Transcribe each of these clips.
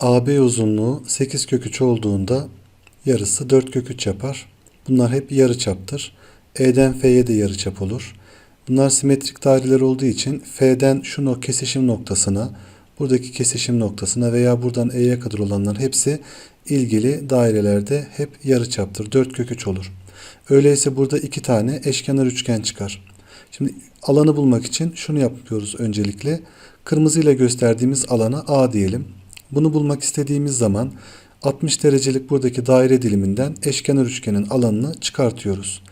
AB uzunluğu 8 kök 3 olduğunda yarısı 4 kök 3 yapar. Bunlar hep yarı çaptır. E'den F'ye de yarı çap olur. Bunlar simetrik daireler olduğu için F'den şu kesişim noktasına, buradaki kesişim noktasına veya buradan E'ye kadar olanlar hepsi ilgili dairelerde hep yarı çaptır. 4 kök 3 olur. Öyleyse burada iki tane eşkenar üçgen çıkar. Şimdi alanı bulmak için şunu yapıyoruz öncelikle. Kırmızı ile gösterdiğimiz alana A diyelim. Bunu bulmak istediğimiz zaman 60 derecelik buradaki daire diliminden eşkenar üçgenin alanını çıkartıyoruz.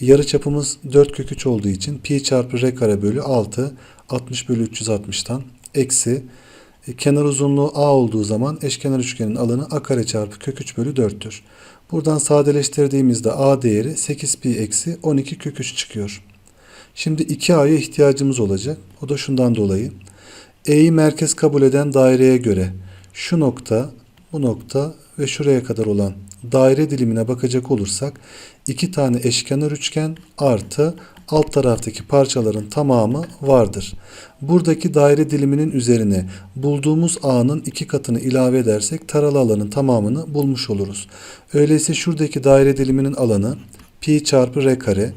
Yarı çapımız 4 kök 3 olduğu için pi çarpı r kare bölü 6 60 bölü 360'tan eksi kenar uzunluğu a olduğu zaman eşkenar üçgenin alanı a kare çarpı kök 3 bölü 4'tür. Buradan sadeleştirdiğimizde a değeri 8 pi eksi 12 kök 3 çıkıyor. Şimdi 2a'ya ihtiyacımız olacak. O da şundan dolayı. E'yi merkez kabul eden daireye göre şu nokta, bu nokta ve şuraya kadar olan daire dilimine bakacak olursak iki tane eşkenar üçgen artı alt taraftaki parçaların tamamı vardır. Buradaki daire diliminin üzerine bulduğumuz A'nın iki katını ilave edersek taralı alanın tamamını bulmuş oluruz. Öyleyse şuradaki daire diliminin alanı pi çarpı r kare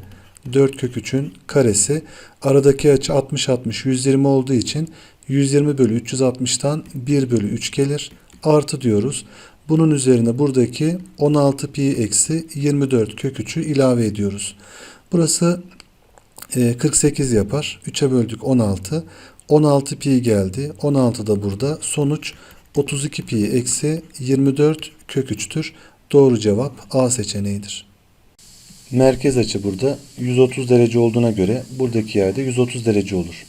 4 kök 3'ün karesi. Aradaki açı 60-60 120 olduğu için 120 bölü 360'tan 1 bölü 3 gelir. Artı diyoruz. Bunun üzerine buradaki 16 pi eksi 24 kök 3'ü ilave ediyoruz. Burası e, 48 yapar. 3'e böldük 16. 16 pi geldi. 16 da burada. Sonuç 32 pi eksi 24 kök 3'tür. Doğru cevap A seçeneğidir. Merkez açı burada 130 derece olduğuna göre buradaki yerde 130 derece olur.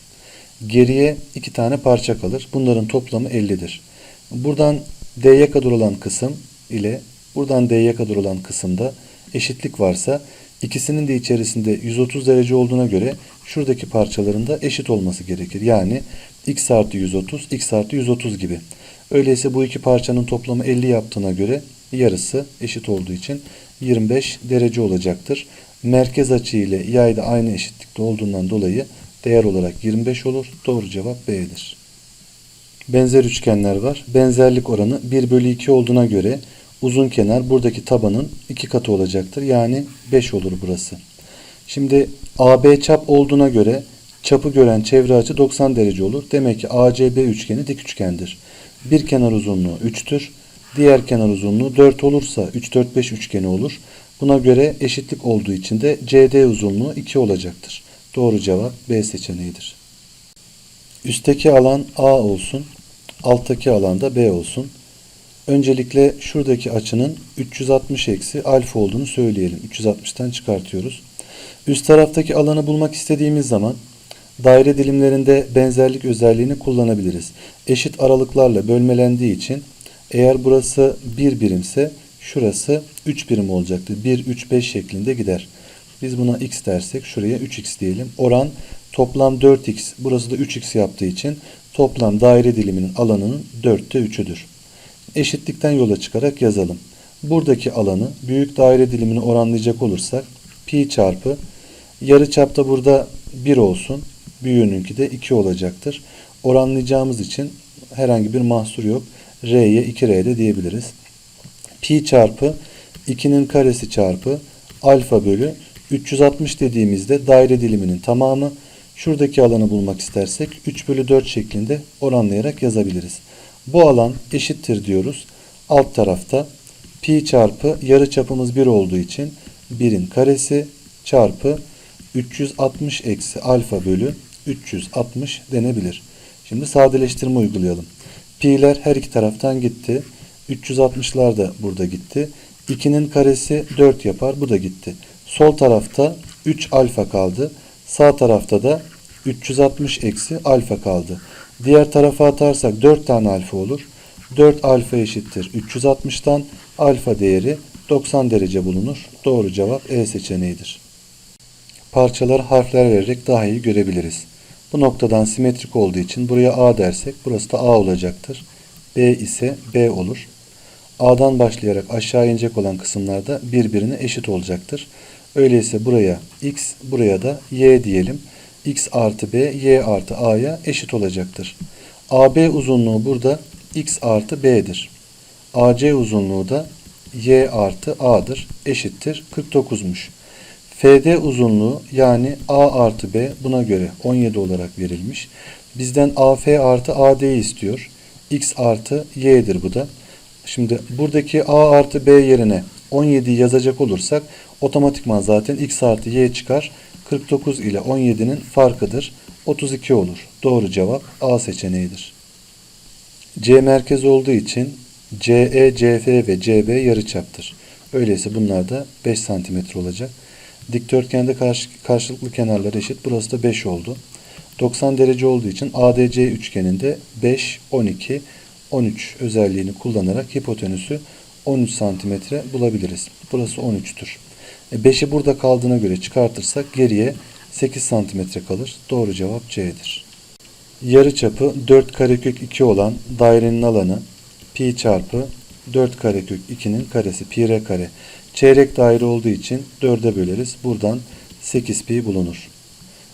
Geriye iki tane parça kalır. Bunların toplamı 50'dir. Buradan D'ye kadar olan kısım ile buradan D'ye kadar olan kısımda eşitlik varsa ikisinin de içerisinde 130 derece olduğuna göre şuradaki parçaların da eşit olması gerekir. Yani x artı 130, x artı 130 gibi. Öyleyse bu iki parçanın toplamı 50 yaptığına göre yarısı eşit olduğu için 25 derece olacaktır. Merkez açı ile yay da aynı eşitlikte olduğundan dolayı değer olarak 25 olur. Doğru cevap B'dir. Benzer üçgenler var. Benzerlik oranı 1 bölü 2 olduğuna göre uzun kenar buradaki tabanın 2 katı olacaktır. Yani 5 olur burası. Şimdi AB çap olduğuna göre çapı gören çevre açı 90 derece olur. Demek ki ACB üçgeni dik üçgendir. Bir kenar uzunluğu 3'tür. Diğer kenar uzunluğu 4 olursa 3 4 5 üçgeni olur. Buna göre eşitlik olduğu için de CD uzunluğu 2 olacaktır. Doğru cevap B seçeneğidir. Üstteki alan A olsun. Alttaki alan da B olsun. Öncelikle şuradaki açının 360 eksi alfa olduğunu söyleyelim. 360'tan çıkartıyoruz. Üst taraftaki alanı bulmak istediğimiz zaman daire dilimlerinde benzerlik özelliğini kullanabiliriz. Eşit aralıklarla bölmelendiği için eğer burası 1 birimse şurası 3 birim olacaktır. 1, 3, 5 şeklinde gider. Biz buna x dersek şuraya 3x diyelim. Oran toplam 4x burası da 3x yaptığı için toplam daire diliminin alanının 4'te 3'üdür. Eşitlikten yola çıkarak yazalım. Buradaki alanı büyük daire dilimini oranlayacak olursak pi çarpı yarı çapta burada 1 olsun. Büyüğününki de 2 olacaktır. Oranlayacağımız için herhangi bir mahsur yok. R'ye 2R de diyebiliriz. Pi çarpı 2'nin karesi çarpı alfa bölü 360 dediğimizde daire diliminin tamamı şuradaki alanı bulmak istersek 3 bölü 4 şeklinde oranlayarak yazabiliriz. Bu alan eşittir diyoruz. Alt tarafta pi çarpı yarı çapımız 1 olduğu için 1'in karesi çarpı 360 eksi alfa bölü 360 denebilir. Şimdi sadeleştirme uygulayalım. Pi'ler her iki taraftan gitti. 360'lar da burada gitti. 2'nin karesi 4 yapar. Bu da gitti. Sol tarafta 3 alfa kaldı. Sağ tarafta da 360 eksi alfa kaldı. Diğer tarafa atarsak 4 tane alfa olur. 4 alfa eşittir 360'tan alfa değeri 90 derece bulunur. Doğru cevap E seçeneğidir. Parçaları harfler vererek daha iyi görebiliriz. Bu noktadan simetrik olduğu için buraya A dersek burası da A olacaktır. B ise B olur. A'dan başlayarak aşağı inecek olan kısımlarda birbirine eşit olacaktır. Öyleyse buraya x, buraya da y diyelim. x artı b, y artı a'ya eşit olacaktır. AB uzunluğu burada x artı b'dir. AC uzunluğu da y artı a'dır. Eşittir 49'muş. FD uzunluğu yani A artı B buna göre 17 olarak verilmiş. Bizden AF artı AD'yi istiyor. X artı Y'dir bu da. Şimdi buradaki A artı B yerine 17 yazacak olursak otomatikman zaten X artı Y çıkar. 49 ile 17'nin farkıdır. 32 olur. Doğru cevap A seçeneğidir. C merkez olduğu için CE, CF ve CB yarıçaptır. Öyleyse bunlar da 5 cm olacak. Dikdörtgende karşı, karşılıklı kenarlar eşit. Burası da 5 oldu. 90 derece olduğu için ADC üçgeninde 5, 12, 13 özelliğini kullanarak hipotenüsü 13 santimetre bulabiliriz. Burası 13'tür. E 5'i burada kaldığına göre çıkartırsak geriye 8 santimetre kalır. Doğru cevap C'dir. Yarıçapı 4 karekök 2 olan dairenin alanı pi çarpı 4 karekök 2'nin karesi pi r kare. Çeyrek daire olduğu için 4'e böleriz. Buradan 8 pi bulunur.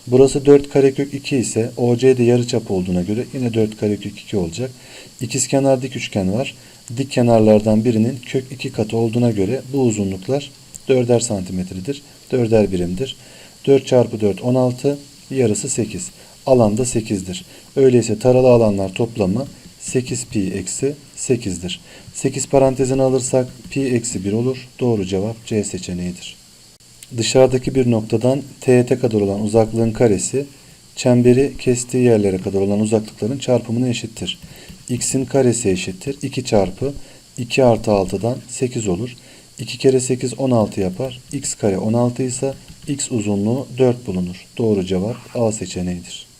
Burası 4 karekök 2 ise OC de yarıçap olduğuna göre yine 4 karekök 2 olacak. İkizkenar dik üçgen var. Dik kenarlardan birinin kök 2 katı olduğuna göre bu uzunluklar 4'er santimetredir. 4'er birimdir. 4 çarpı 4 16 yarısı 8. Alan da 8'dir. Öyleyse taralı alanlar toplamı 8 pi eksi 8'dir. 8 parantezine alırsak pi eksi 1 olur. Doğru cevap C seçeneğidir. Dışarıdaki bir noktadan teğete kadar olan uzaklığın karesi çemberi kestiği yerlere kadar olan uzaklıkların çarpımına eşittir. X'in karesi eşittir. 2 çarpı 2 artı 6'dan 8 olur. 2 kere 8 16 yapar. x kare 16 ise x uzunluğu 4 bulunur. Doğru cevap A seçeneğidir.